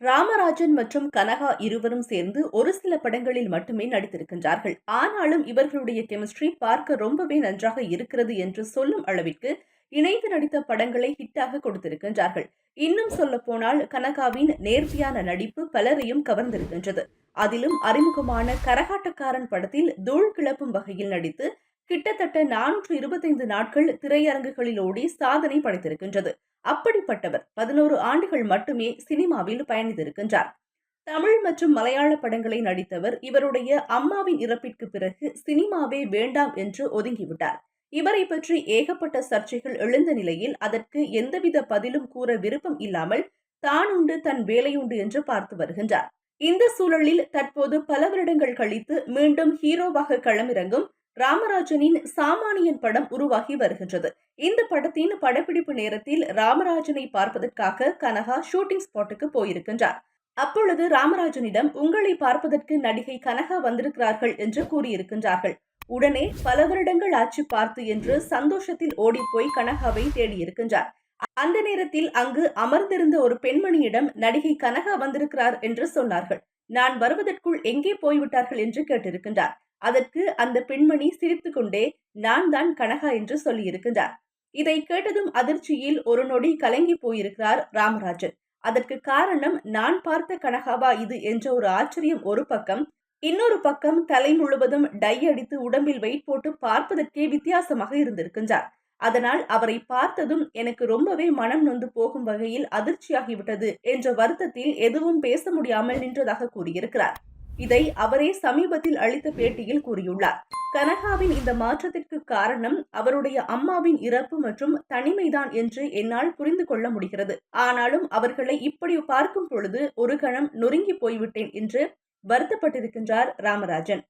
ராமராஜன் மற்றும் கனகா இருவரும் சேர்ந்து ஒரு சில படங்களில் மட்டுமே நடித்திருக்கின்றார்கள். ஆனாலும் இவர்களுடைய கெமிஸ்ட்ரி பார்க்க ரொம்பவே நன்றாக இருக்கிறது என்று சொல்லும் அளவிற்கு இணைந்து நடித்த படங்களை ஹிட்டாக கொடுத்திருக்கின்றார்கள். இன்னும் சொல்ல போனால் கனகாவின் நேர்த்தியான நடிப்பு பலரையும் கவர்ந்திருக்கின்றது. அதிலும் அறிமுகமான கரகாட்டக்காரன் படத்தில் தூள் கிளப்பும் வகையில் நடித்து கிட்டத்தட்ட நானூற்று இருபத்தைந்து நாட்கள் திரையரங்குகளில் ஓடி சாதனை படைத்திருக்கின்றது. அப்படிப்பட்டவர் பதினோரு ஆண்டுகள் மட்டுமே சினிமாவில் பயணித்திருக்கின்றார். தமிழ் மற்றும் மலையாள படங்களை நடித்தவர் இவருடைய அம்மாவின் இறப்பிற்கு பிறகு சினிமாவே வேண்டாம் என்று ஒதுங்கிவிட்டார். இவரை பற்றி ஏகப்பட்ட சர்ச்சைகள் எழுந்த நிலையில் அதற்கு எந்தவித பதிலும் கூற விருப்பம் இல்லாமல் தான் உண்டு தன் வேலையுண்டு என்று பார்த்து வருகின்றார். இந்த சூழலில் தற்போது பல வருடங்கள் கழித்து மீண்டும் ஹீரோவாக களமிறங்கும் ராமராஜனின் சாமானியன் படம் உருவாகி வருகின்றது. இந்த படத்தின் படப்பிடிப்பு நேரத்தில் ராமராஜனை பார்ப்பதற்காக கனகா ஷூட்டிங் ஸ்பாட்டுக்கு போயிருக்கின்றார். அப்பொழுது ராமராஜனிடம் உங்களை பார்ப்பதற்கு நடிகை கனகா வந்திருக்கிறார்கள் என்று கூறியிருக்கின்றார்கள். உடனே பல வருடங்கள் ஆட்சி பார்த்து என்று சந்தோஷத்தில் ஓடிப்போய் கனகாவை தேடியிருக்கின்றார். அந்த நேரத்தில் அங்கு அமர்ந்திருந்த ஒரு பெண்மணியிடம் நடிகை கனகா வந்திருக்கிறார் என்று சொன்னார்கள். நான் வருவதற்குள் எங்கே போய்விட்டார்கள் என்று கேட்டிருக்கின்றார். அதற்கு அந்த பெண்மணி சிரித்துக்கொண்டே நான் தான் கனகா என்று சொல்லியிருக்கின்றார் இதை கேட்டதும் அதிர்ச்சியில் ஒரு நொடி கலங்கி போயிருக்கிறார் ராமராஜன். அதற்கு காரணம் நான் பார்த்த கனகாவா இது என்ற ஒரு ஆச்சரியம் ஒரு பக்கம் இன்னொரு பக்கம் தலை முழுவதும் டை அடித்து உடம்பில் வெயிட் போட்டு பார்ப்பதற்கே வித்தியாசமாக இருந்திருக்கின்றார். அதனால் அவரை பார்த்ததும் எனக்கு ரொம்பவே மனம் நொந்து போகும் வகையில் அதிர்ச்சியாகிவிட்டது என்ற வருத்தத்தில் எதுவும் பேச முடியாமல் நின்றதாக கூறியிருக்கிறார். இதை அவரே சமீபத்தில் அளித்த பேட்டியில் கூறியுள்ளார். கனகாவின் இந்த மாற்றத்திற்கு காரணம் அவருடைய அம்மாவின் இறப்பு மற்றும் தனிமைதான் என்று என்னால் புரிந்து கொள்ள முடிகிறது. ஆனாலும் அவர்களை இப்படி பார்க்கும் பொழுது ஒரு கணம் நொறுங்கி போய்விட்டேன் என்று வருத்தப்பட்டிருக்கின்றார் ராமராஜன்.